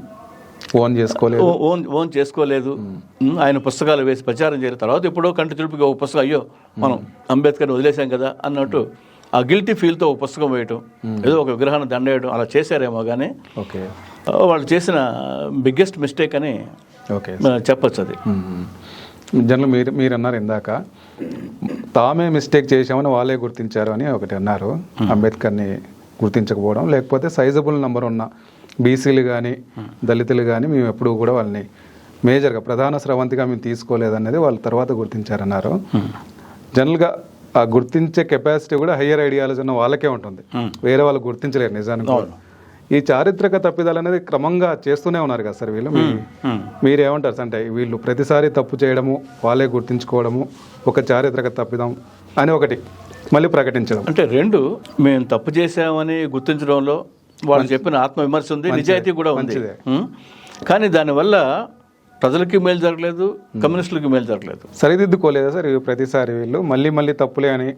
Speaker 1: ఓన్ చేసుకోలేదు.
Speaker 2: ఓన్ ఓన్ చేసుకోలేదు. ఆయన పుస్తకాలు వేసి ప్రచారం చేయలేదు. తర్వాత ఎప్పుడో కంటి తుడుపుకి ఒక పుస్తకం అయ్యో మనం అంబేద్కర్ని వదిలేసాం కదా అన్నట్టు ఆ గిల్టీ ఫీల్తో ఒక పుస్తకం వేయటం ఏదో ఒక విగ్రహాన్ని దండేయడం అలా చేశారేమో కానీ
Speaker 1: ఓకే.
Speaker 2: వాళ్ళు చేసిన బిగ్గెస్ట్ మిస్టేక్ అని
Speaker 1: ఓకే.
Speaker 2: చెప్పొచ్చు అది.
Speaker 1: జనరల్ మీరు మీరు అన్నారు ఇందాక తామే మిస్టేక్ చేశామని వాళ్ళే గుర్తించారు అని ఒకటి అన్నారు. అంబేద్కర్ని గుర్తించకపోవడం లేకపోతే సైజబుల్ నెంబర్ ఉన్న బీసీలు కానీ దళితులు కానీ మేము ఎప్పుడూ కూడా వాళ్ళని మేజర్గా ప్రధాన స్రవంతిగా మేము తీసుకోలేదన్నది వాళ్ళు తర్వాత గుర్తించారన్నారు. జనరల్గా ఆ గుర్తించే కెపాసిటీ కూడా హయ్యర్ ఐడియాలజీ ఉన్న వాళ్ళకే ఉంటుంది. వేరే వాళ్ళు గుర్తించలేరు నిజానికి. ఈ చారిత్రక తప్పిదాలు అనేది క్రమంగా చేస్తూనే ఉన్నారు కదా సార్ వీళ్ళు? మీ-
Speaker 2: ఉమ్.
Speaker 1: మీరేమంటారు? అంటే వీళ్ళు ప్రతిసారి తప్పు చేయడము వాళ్ళే గుర్తించుకోవడము ఒక చారిత్రక తప్పిదం అని ఒకటి మళ్ళీ ప్రకటించడం.
Speaker 2: అంటే రెండు మేము తప్పు చేశామని గుర్తించడంలో వాళ్ళు చెప్పిన ఆత్మవిమర్శ ఉంది నిజాయితీ కూడా ఉంది.
Speaker 1: మంచిదే.
Speaker 2: కానీ దానివల్ల ప్రజలకి మేలు జరగలేదు కమ్యూనిస్టులకి మేలు జరగలేదు.
Speaker 1: సరిదిద్దుకోలేదా సార్ ప్రతిసారి వీళ్ళు? మళ్ళీ మళ్ళీ తప్పులే అని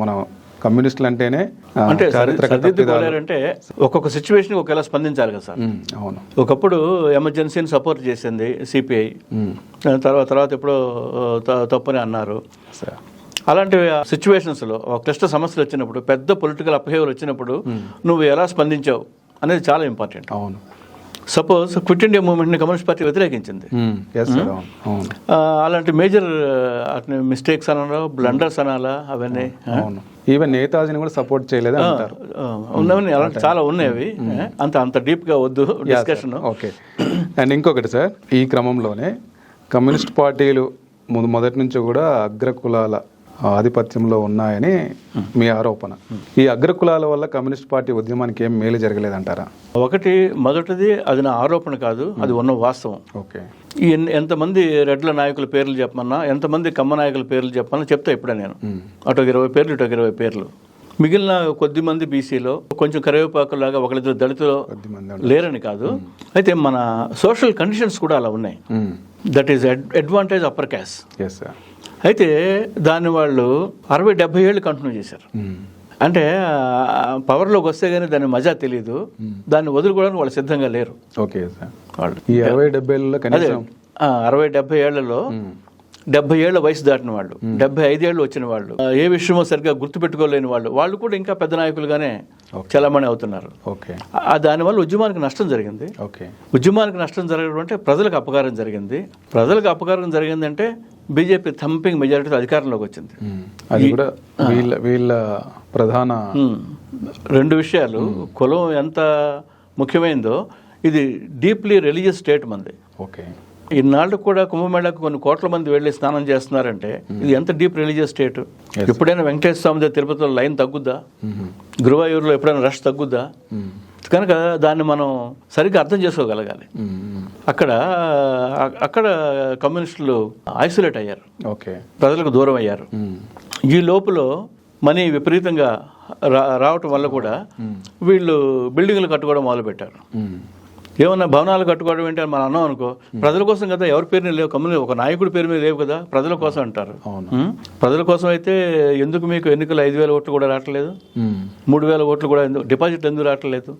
Speaker 1: మనం కమ్యూనిస్టులు అంటేనే
Speaker 2: అంటే సరిదిద్దుకోలేరంటే ఒక్కొక్క సిచ్యువేషన్ ఒకేలా స్పందించాలి కదా సార్.
Speaker 1: అవును.
Speaker 2: ఒకప్పుడు ఎమర్జెన్సీని సపోర్ట్ చేసింది సిపిఐ. తర్వాత తర్వాత ఎప్పుడో తప్పని అన్నారు.
Speaker 1: సార్.
Speaker 2: అలాంటి సిచ్యువేషన్స్లో ఒక క్లిష్ట సమస్యలు వచ్చినప్పుడు పెద్ద పొలిటికల్ అప్హేవల్ వచ్చినప్పుడు నువ్వు ఎలా స్పందించావు అనేది చాలా ఇంపార్టెంట్
Speaker 1: అవును.
Speaker 2: సపోజ్ క్విట్ ఇండియా మూవ్మెంట్ని కమ్యూనిస్ట్ పార్టీ వ్యతిరేకించింది.
Speaker 1: అవును.
Speaker 2: ఆ, అలాంటి మేజర్ మిస్టేక్స్ అనాలా బ్లండర్స్ అనాలా అవన్నీ
Speaker 1: ఈవెన్ నేతాజీని కూడా సపోర్ట్ చేయలేదు అంటారు.
Speaker 2: ఉన్నవన్నీ అలాంటి చాలా ఉన్నాయి అవి అంత అంత డీప్గా వద్దు డిస్కషన్
Speaker 1: ఓకే అండ్ ఇంకొకటి సార్ ఈ క్రమంలోనే కమ్యూనిస్ట్ పార్టీలు ముందు మొదటి నుంచి కూడా అగ్ర కులాల ఆధిపత్యంలో ఉన్నాయని మీ ఆరోపణ. ఈ అగ్ర కులాల వల్ల కమ్యూనిస్ట్ పార్టీ ఉద్యమానికి ఏం మేలు జరగలేదంటారా?
Speaker 2: ఒకటి మొదటిది అది నా ఆరోపణ కాదు అది ఉన్న వాస్తవం.
Speaker 1: ఓకే.
Speaker 2: ఎంతమంది రెడ్ల నాయకుల పేర్లు చెప్పమన్నా ఎంతమంది కమ్మ నాయకుల పేర్లు చెప్పమన్నా చెప్తా ఇప్పుడే నేను. అటు ఇరవై పేర్లు ఇటు ఇరవై పేర్లు. మిగిలిన కొద్ది మంది బీసీలో కొంచెం కరివేపాకులాగా ఒకరిద్దరు దళితులు లేరని కాదు. అయితే మన సోషల్ కండిషన్స్ కూడా అలా ఉన్నాయి. That is advantage upper caste అయితే దాన్ని వాళ్ళు అరవై డెబ్బై ఏళ్ళు కంటిన్యూ చేశారు. అంటే పవర్లోకి వస్తే కానీ దాని మజా తెలియదు దాన్ని వదులుకోవడానికి వాళ్ళు సిద్ధంగా లేరు.
Speaker 1: ఓకే
Speaker 2: వాళ్ళు.
Speaker 1: ఈ అరవై కనీసం
Speaker 2: ఆ, అరవై డెబ్బై ఏళ్ళలో డెబ్బై ఏళ్ళ వయసు దాటిన వాళ్ళు డెబ్బై ఐదేళ్ళు వచ్చిన వాళ్ళు ఏ విషయమో సరిగ్గా గుర్తుపెట్టుకోలేని వాళ్ళు వాళ్ళు కూడా ఇంకా పెద్ద నాయకులుగానే చలామణి అవుతున్నారు.
Speaker 1: ఓకే.
Speaker 2: ఆ దానివల్ల ఉద్యమానికి నష్టం జరిగింది.
Speaker 1: ఓకే.
Speaker 2: ఉద్యమానికి నష్టం జరగడం అంటే ప్రజలకు అపకారం జరిగింది. ప్రజలకు అపకారం జరిగిందంటే బీజేపీ థంపింగ్ మెజారిటీతో అధికారంలోకి వచ్చింది.
Speaker 1: అది కూడా వీళ్ళ వీళ్ళ ప్రధాన.
Speaker 2: రెండు విషయాలు కులం ఎంత ముఖ్యమైనదో ఇది డీప్లీ రిలీజియస్ స్టేట్ మంది.
Speaker 1: ఓకే.
Speaker 2: ఇన్నాళ్ళు కూడా కుంభమేళకు కొన్ని కోట్ల మంది వెళ్ళి స్నానం చేస్తున్నారంటే ఇది ఎంత డీప్ రిలీజియస్ స్టేట్ ఎప్పుడైనా వెంకటేశ్వర స్వామి తిరుపతిలో లైన్ తగ్గుద్దా. గురువాయూరులో ఎప్పుడైనా రష్ తగ్గుద్దా. కనుక దాన్ని మనం సరిగ్గా అర్థం చేసుకోగలగాలి. అక్కడ అక్కడ కమ్యూనిస్టులు ఐసోలేట్ అయ్యారు.
Speaker 1: ఓకే.
Speaker 2: ప్రజలకు దూరం అయ్యారు. ఈ లోపల మనీ విపరీతంగా రావటం వల్ల కూడా వీళ్ళు బిల్డింగ్లు కట్టుకోవడం మొదలుపెట్టారు. ఏమన్నా భవనాలు కట్టుకోవడం ఏంటి అని మనం అన్నాం అనుకో ప్రజల కోసం కదా ఎవరి పేరు లేవు కమ్యూని ఒక నాయకుడి పేరు మీద లేవు కదా ప్రజల కోసం అంటారు? ప్రజల కోసం అయితే ఎందుకు మీకు ఎన్నికలు ఐదు వేల ఓట్లు కూడా రావట్లేదు. మూడు వేల ఓట్లు కూడా ఎందుకు డిపాజిట్లు ఎందుకు రావట్లేదు?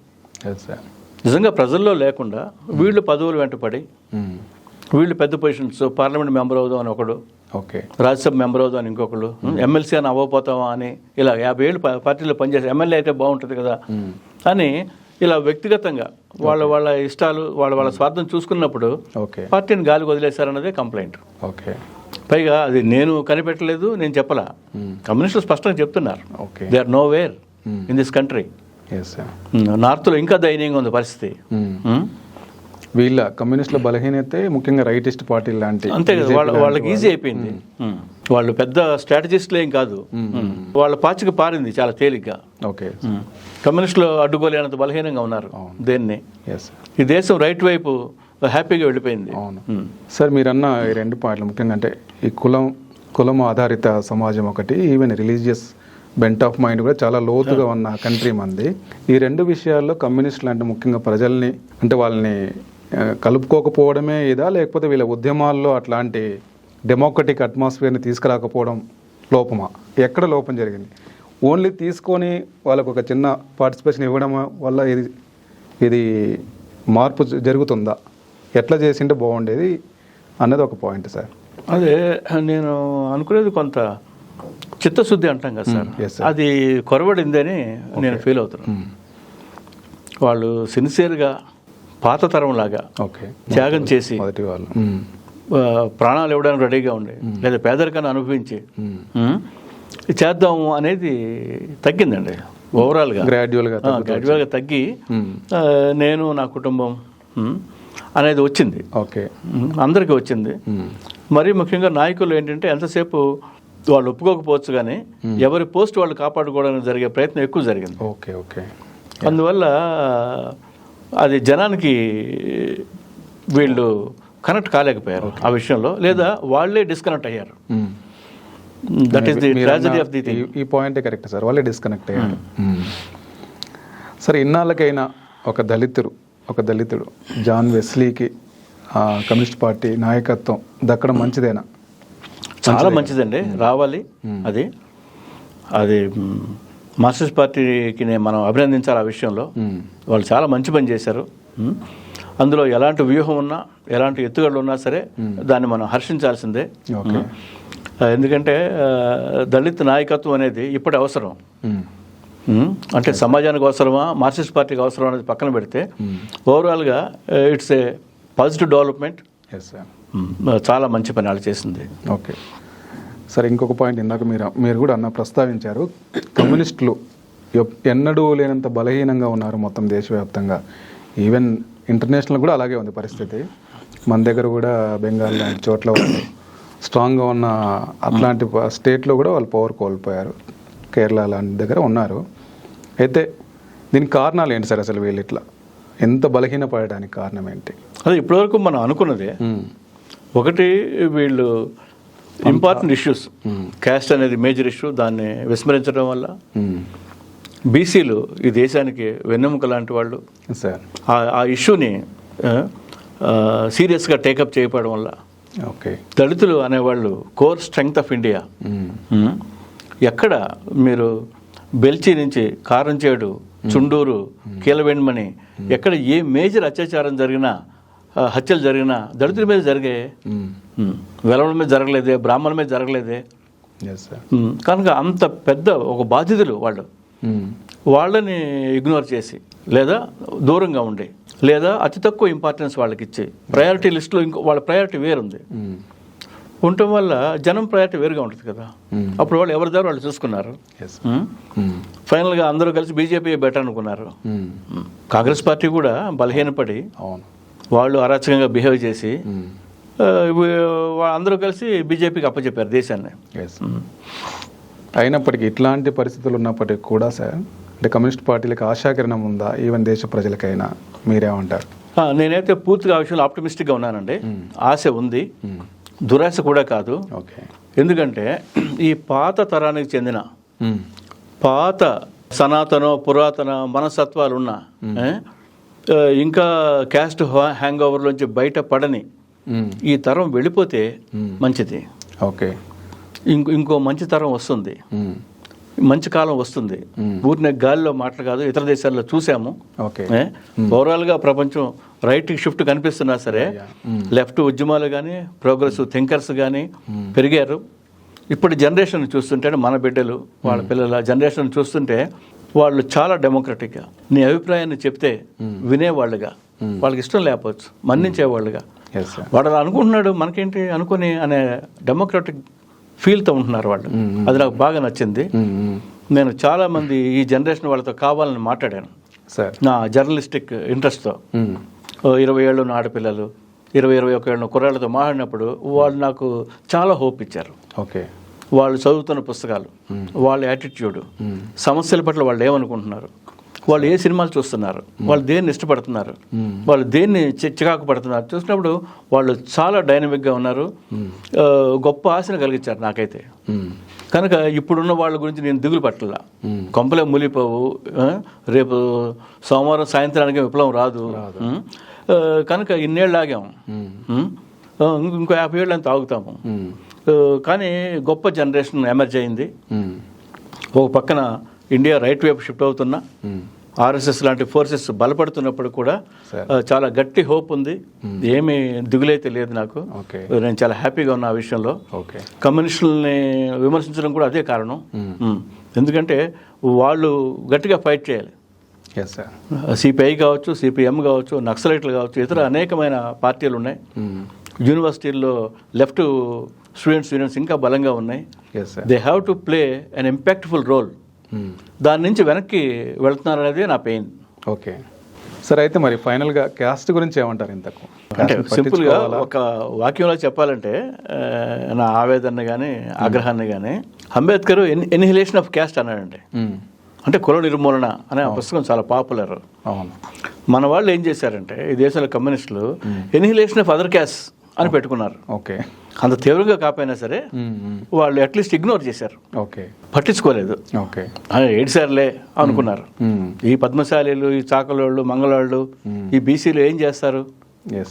Speaker 2: నిజంగా ప్రజల్లో లేకుండా వీళ్ళు పదవులు వెంటపడి
Speaker 1: మ్మ్.
Speaker 2: వీళ్ళు పెద్ద పొజిషన్స్ పార్లమెంట్ మెంబర్ అవుదాం అని ఒకడు
Speaker 1: ఓకే
Speaker 2: రాజ్యసభ మెంబర్ అవుదాం అని ఇంకొకళ్ళు ఎమ్మెల్సీ అని అవ్వపోతామా అని ఇలా యాభై ఏళ్ళు పార్టీలో పనిచేసి ఎమ్మెల్యే అయితే బాగుంటుంది కదా. అని ఇలా వ్యక్తిగతంగా వాళ్ళ వాళ్ళ ఇష్టాలు వాళ్ళ వాళ్ళ స్వార్థం చూసుకున్నప్పుడు
Speaker 1: ఓకే
Speaker 2: పార్టీని గాలికి వదిలేశారన్నదే కంప్లైంట్
Speaker 1: ఓకే
Speaker 2: పైగా అది నేను కనిపెట్టలేదు నేను చెప్పలా. కమ్యూనిస్టులు స్పష్టంగా చెప్తున్నారు.
Speaker 1: Okay
Speaker 2: they are nowhere in this country నార్త్లో ఇంకా దయనీయంగా ఉంది పరిస్థితి?
Speaker 1: వీళ్ళ కమ్యూనిస్టుల బలహీనతే ముఖ్యంగా రైటిస్ట్ పార్టీ లాంటి
Speaker 2: అంతే కదా వాళ్ళ వాళ్ళకి ఈజీ అయిపోయింది. వాళ్ళు పెద్ద స్ట్రాటజిస్టులు ఏం కాదు. వాళ్ళ పాచిక పారింది చాలా తేలిగ్గా.
Speaker 1: ఓకే.
Speaker 2: కమ్యూనిస్టులు అడ్డుకోలేనంత బలహీనంగా ఉన్నారు దేన్ని. ఈ దేశం రైట్ వైపు హ్యాపీగా వెళ్ళిపోయింది.
Speaker 1: అవును. సార్ మీరన్న ఈ రెండు పాయింట్లు ముఖ్యంగా అంటే ఈ కులం కులం ఆధారిత సమాజం ఒకటి even religious bent of mind కూడా చాలా లోతుగా ఉన్న కంట్రీ మంది. ఈ రెండు విషయాల్లో కమ్యూనిస్టులు అంటే ముఖ్యంగా ప్రజల్ని అంటే వాళ్ళని కలుపుకోకపోవడమే ఇదా? లేకపోతే వీళ్ళ ఉద్యమాల్లో అట్లాంటి డెమోక్రటిక్ అట్మాస్ఫియర్ని తీసుకురాకపోవడం లోపమా? ఎక్కడ లోపం జరిగింది? ఓన్లీ తీసుకొని వాళ్ళకు ఒక చిన్న పార్టిసిపేషన్ ఇవ్వడం వల్ల ఇది ఇది మార్పు జ- జరుగుతుందా? ఎట్లా చేసింటే బాగుండేది? అన్నది ఒక పాయింట్ సార్
Speaker 2: అదే నేను అనుకునేది కొంత. చిత్తశుద్ధి అంటాం కదా సార్. అది కొరవడింది అని నేను ఫీల్ అవుతున్నాను. వాళ్ళు సిన్సియర్గా పాత తరం లాగా
Speaker 1: ఓకే
Speaker 2: త్యాగం చేసి
Speaker 1: మొదటి వాళ్ళు.
Speaker 2: ఆ, ప్రాణాలు ఇవ్వడానికి రెడీగా ఉండి లేదా పేదరికాన్ని అనుభవించి చేద్దాము అనేది తగ్గిందండి ఓవరాల్గా
Speaker 1: గ్రాడ్యువల్గా
Speaker 2: గ్రాడ్యువల్గా తగ్గి నేను నా కుటుంబం అనేది వచ్చింది.
Speaker 1: ఓకే
Speaker 2: అందరికీ వచ్చింది. మరీ ముఖ్యంగా నాయకులు ఏంటంటే ఎంతసేపు వాళ్ళు ఒప్పుకోకపోవచ్చు కానీ ఎవరి పోస్ట్ వాళ్ళు కాపాడుకోవడానికి జరిగే ప్రయత్నం ఎక్కువ జరిగింది.
Speaker 1: Okay okay.
Speaker 2: అందువల్ల అది జనానికి వీళ్ళు కనెక్ట్ కాలేకపోయారు ఆ విషయంలో లేదా వాళ్ళే డిస్కనెక్ట్ అయ్యారు. That is the tragedy of the thing
Speaker 1: ఈ- పాయింటే కరెక్ట్ సార్ వాళ్ళే డిస్కనెక్ట్ అయ్యారు. మ్మ్. సరే ఇన్నాళ్ళకైనా ఒక దళితుడు ఒక దళితుడు జాన్ వెస్లీకి కమ్యూనిస్ట్ పార్టీ నాయకత్వం దక్కడం మంచిదేనా?
Speaker 2: చాలా మంచిదండి. రావాలి. అది. అది మ్, మార్క్సిస్ట్ పార్టీకి మనం అభినందించాలి ఆ విషయంలో. వాళ్ళు చాలా మంచి పని చేశారు. అందులో ఎలాంటి వ్యూహం ఉన్నా ఎలాంటి ఎత్తుగడలు ఉన్నా సరే దాన్ని మనం హర్షించాల్సిందే. ఎందుకంటే దళిత్ నాయకత్వం అనేది ఇప్పటి అవసరం. అంటే సమాజానికి అవసరమా మార్క్సిస్ట్ పార్టీకి అవసరం అనేది పక్కన పెడితే ఓవరాల్గా it's a positive development.
Speaker 1: Yes sir
Speaker 2: చాలా మంచి పని వాళ్ళు చేసింది.
Speaker 1: ఓకే. సరే ఇంకొక పాయింట్ ఇందాక మీరు మీరు కూడా అన్న ప్రస్తావించారు. కమ్యూనిస్టులు ఎన్నడూ లేనంత బలహీనంగా ఉన్నారు మొత్తం దేశవ్యాప్తంగా. ఈవెన్ ఇంటర్నేషనల్ కూడా అలాగే ఉంది పరిస్థితి. మన దగ్గర కూడా బెంగాల్ లాంటి చోట్ల స్ట్రాంగ్గా ఉన్న అట్లాంటి స్టేట్లో కూడా వాళ్ళు పవర్ కోల్పోయారు. కేరళ లాంటి దగ్గర ఉన్నారు. అయితే దీనికి కారణాలు ఏంటి సార్ అసలు వీళ్ళు ఇట్లా? ఎంత బలహీన పడడానికి కారణం ఏంటి?
Speaker 2: అదే ఇప్పటివరకు మనం అనుకున్నదే ఒకటి వీళ్ళు ఇంపార్టెంట్ ఇష్యూస్ క్యాస్ట్ అనేది మేజర్ ఇష్యూ దాన్ని విస్మరించడం వల్ల. బీసీలు ఈ దేశానికి వెన్నెముక లాంటి వాళ్ళు.
Speaker 1: సార్.
Speaker 2: ఆ- ఇష్యూని సీరియస్గా టేకప్ చేయకపోవడం వల్ల.
Speaker 1: ఓకే.
Speaker 2: దళితులు అనేవాళ్ళు కోర్ స్ట్రెంగ్త్ ఆఫ్ ఇండియా. ఎక్కడ మీరు బెల్చి నుంచి కారంచేడు చుండూరు కీలవెండ్మని ఎక్కడ ఏ మేజర్ అత్యాచారం జరిగినా హత్యలు జరిగినా దళితుల మీద జరిగే వెలవల మీద జరగలేదే బ్రాహ్మణుల మీద జరగలేదే. కనుక అంత పెద్ద ఒక బాధితులు వాళ్ళు. వాళ్ళని ఇగ్నోర్ చేసి లేదా దూరంగా ఉండి లేదా అతి తక్కువ ఇంపార్టెన్స్ వాళ్ళకి ఇచ్చి ప్రయారిటీ లిస్టులో ఇంకో వాళ్ళ ప్రయారిటీ వేరుంది. ఉండటం వల్ల జనం ప్రయారిటీ వేరుగా ఉంటుంది కదా. అప్పుడు వాళ్ళు ఎవరి దారి వాళ్ళు చూసుకున్నారు. ఫైనల్గా అందరూ కలిసి బీజేపీ బెటర్ అనుకున్నారు. కాంగ్రెస్ పార్టీ కూడా బలహీనపడి
Speaker 1: అవును.
Speaker 2: వాళ్ళు అరాచకంగా బిహేవ్ చేసి వా- అందరూ కలిసి బీజేపీకి అప్పచెప్పారు దేశాన్ని.
Speaker 1: ఎస్ అయినప్పటికీ ఇట్లాంటి పరిస్థితులు ఉన్నప్పటికీ కూడా సార్ అంటే కమ్యూనిస్ట్ పార్టీలకు ఆశాకిరణం ఉందా? ఈవెన్ దేశ ప్రజలకైనా మీరేమంటారు?
Speaker 2: నేనైతే పూర్తిగా ఆ విషయంలో ఆప్టమిస్టిక్గా ఉన్నానండి. ఆశ ఉంది. దురాశ కూడా కాదు.
Speaker 1: ఓకే
Speaker 2: ఎందుకంటే ఈ పాత తరానికి చెందిన పాత సనాతన పురాతన మనస్తత్వాలు ఉన్న ఇంకా క్యాస్ట్ హ్యాంగ్ ఓవర్లోంచి బయట పడని ఈ తరం వెళ్ళిపోతే మంచిది.
Speaker 1: ఓకే.
Speaker 2: ఇంకో ఇంకో మంచి తరం వస్తుంది. మంచి కాలం వస్తుంది. ఊరినే గాలిలో మాటలు కాదు ఇతర దేశాల్లో చూసాము? ఓవరాల్గా ప్రపంచం రైట్ షిఫ్ట్ కనిపిస్తున్నా సరే లెఫ్ట్ ఉద్యమాలు కానీ ప్రోగ్రెసివ్ థింకర్స్ కానీ పెరిగారు. ఇప్పుడు జనరేషన్ చూస్తుంటే మన బిడ్డలు వాళ్ళ పిల్లల జనరేషన్ చూస్తుంటే వాళ్ళు చాలా డెమోక్రటిక్గా నీ అభిప్రాయాన్ని చెప్తే వినేవాళ్ళుగా. వాళ్ళకి ఇష్టం లేకపోవచ్చు. మన్నించేవాళ్ళుగా. వాడు అలా అనుకుంటున్నాడు మనకేంటి అనుకుని అనే డెమోక్రటిక్ ఫీల్తో ఉంటున్నారు వాళ్ళు. అది నాకు బాగా నచ్చింది. నేను చాలా మంది ఈ జనరేషన్ వాళ్ళతో కావాలని మాట్లాడాను.
Speaker 1: సార్
Speaker 2: నా జర్నలిస్టిక్ ఇంట్రెస్ట్తో ఇరవై ఏళ్ళు ఉన్న ఆడపిల్లలు ఇరవై ఇరవై ఒక ఏళ్ళ కుర్రాళ్ళతో మాట్లాడినప్పుడు వాళ్ళు నాకు చాలా హోప్ ఇచ్చారు.
Speaker 1: ఓకే
Speaker 2: వాళ్ళు చదువుతున్న పుస్తకాలు వాళ్ళ యాటిట్యూడ్ సమస్యల పట్ల వాళ్ళు ఏమనుకుంటున్నారు? వాళ్ళు ఏ సినిమాలు చూస్తున్నారు? వాళ్ళు దేన్ని ఇష్టపడుతున్నారు? వాళ్ళు దేన్ని చికాకు పడుతున్నారు? చూసినప్పుడు వాళ్ళు చాలా డైనమిక్గా ఉన్నారు. గొప్ప ఆశను కలిగించారు నాకైతే. కనుక ఇప్పుడున్న వాళ్ళ గురించి నేను దిగులు పట్టల. కొంపలే ములిపోవు రేపు సోమవారం సాయంత్రానికి విప్లవం రాదు. కనుక ఇన్నేళ్ళు ఆగాము ఉం? ఆ, ఇంకో యాభై ఏళ్ళు అంత ఆగుతాము ఆ, కానీ గొప్ప జనరేషన్ ఎమర్జ్ అయింది. ఒక పక్కన ఇండియా రైట్ వైపు షిఫ్ట్ అవుతున్నా. ఆర్ఎస్ఎస్ లాంటి ఫోర్సెస్ బలపడుతున్నప్పుడు కూడా చాలా గట్టి హోప్ ఉంది. ఏమీ దిగులైతే లేదు నాకు. నేను చాలా హ్యాపీగా ఉన్నా ఆ విషయంలో.
Speaker 1: ఓకే.
Speaker 2: కమ్యూనిస్టులని విమర్శించడం కూడా అదే కారణం. ఎందుకంటే వాళ్ళు గట్టిగా ఫైట్ చేయాలి. సిపిఐ కావచ్చు సిపిఎం కావచ్చు నక్సలైట్లు కావచ్చు ఇతర అనేకమైన పార్టీలు ఉన్నాయి. యూనివర్సిటీల్లో లెఫ్ట్ స్టూడెంట్స్ యూనియన్స్ ఇంకా బలంగా ఉన్నాయి. They have to play an impactful role దాని నుంచి వెనక్కి వెళ్తున్నారు అనేది నా పెయిన్
Speaker 1: ఓకే. సార్ అయితే మరి ఫైనల్గా క్యాస్ట్ గురించి ఏమంటారు ఇంతకు?
Speaker 2: అంటే సింపుల్గా? ఒక వాక్యంలో చెప్పాలంటే నా ఆవేదన కానీ ఆగ్రహాన్ని కానీ అంబేద్కర్ ఎన్హిలేషన్ ఆఫ్ క్యాస్ట్ అన్నాడండి.
Speaker 1: మ్మ్.
Speaker 2: అంటే కుల నిర్మూలన అనే పుస్తకం చాలా పాపులర్
Speaker 1: అవును.
Speaker 2: మన వాళ్ళు ఏం చేశారంటే ఈ దేశంలో కమ్యూనిస్టులు ఎన్హిలేషన్ ఆఫ్ అదర్ క్యాస్ట్ అని పెట్టుకున్నారు.
Speaker 1: ఓకే.
Speaker 2: అంత తీవ్రంగా కాకపోయినా సరే. వాళ్ళు అట్లీస్ట్ ఇగ్నోర్ చేశారు.
Speaker 1: ఓకే.
Speaker 2: పట్టించుకోలేదు.
Speaker 1: ఓకే.
Speaker 2: ఆ, ఏడ్చారులే అనుకున్నారు. ఈ పద్మశాలీలు ఈ చాకలోళ్ళు మంగళవాళ్ళు ఈ బీసీలు ఏం చేస్తారు?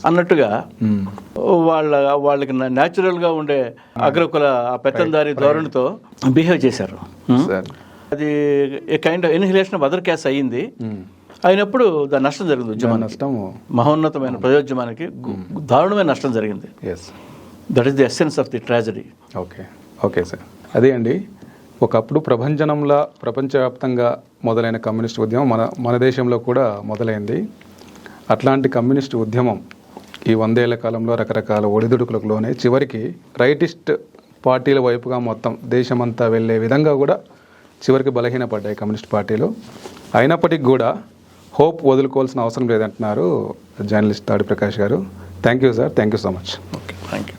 Speaker 2: అన్నట్టుగా. వాళ్ళ వాళ్ళకి న్యాచురల్గా ఉండే అగ్రకుల ఆ పెత్తందారి ధోరణితో బిహేవ్ చేశారు. అది a kind of annihilation of other caste అయ్యింది. అయినప్పుడు దాని నష్టం జరిగింది
Speaker 1: దాని
Speaker 2: ఉద్యమానికి.
Speaker 1: నష్టము.
Speaker 2: మహోన్నతమైన ప్రజోద్యమానికి దారుణమైన నష్టం జరిగింది.
Speaker 1: Yes
Speaker 2: that is the essence of the tragedy
Speaker 1: okay. Okay sir అదే అండి ఒకప్పుడు ప్రభంజనంలా ప్రపంచవ్యాప్తంగా మొదలైన కమ్యూనిస్ట్ ఉద్యమం మన మన దేశంలో కూడా మొదలైంది. అట్లాంటి కమ్యూనిస్ట్ ఉద్యమం ఈ వందేళ్ళ కాలంలో రకరకాల ఒడిదుడుకులకు లోనే చివరికి రైటిస్ట్ పార్టీల వైపుగా మొత్తం దేశమంతా వెళ్ళే విధంగా కూడా చివరికి బలహీనపడ్డాయి కమ్యూనిస్ట్ పార్టీలు. అయినప్పటికీ కూడా హోప్ వదులుకోవాల్సిన అవసరం లేదంటున్నారు జర్నలిస్ట్ తాడి ప్రకాష్ గారు. Thank you sir thank you so much
Speaker 2: okay thank you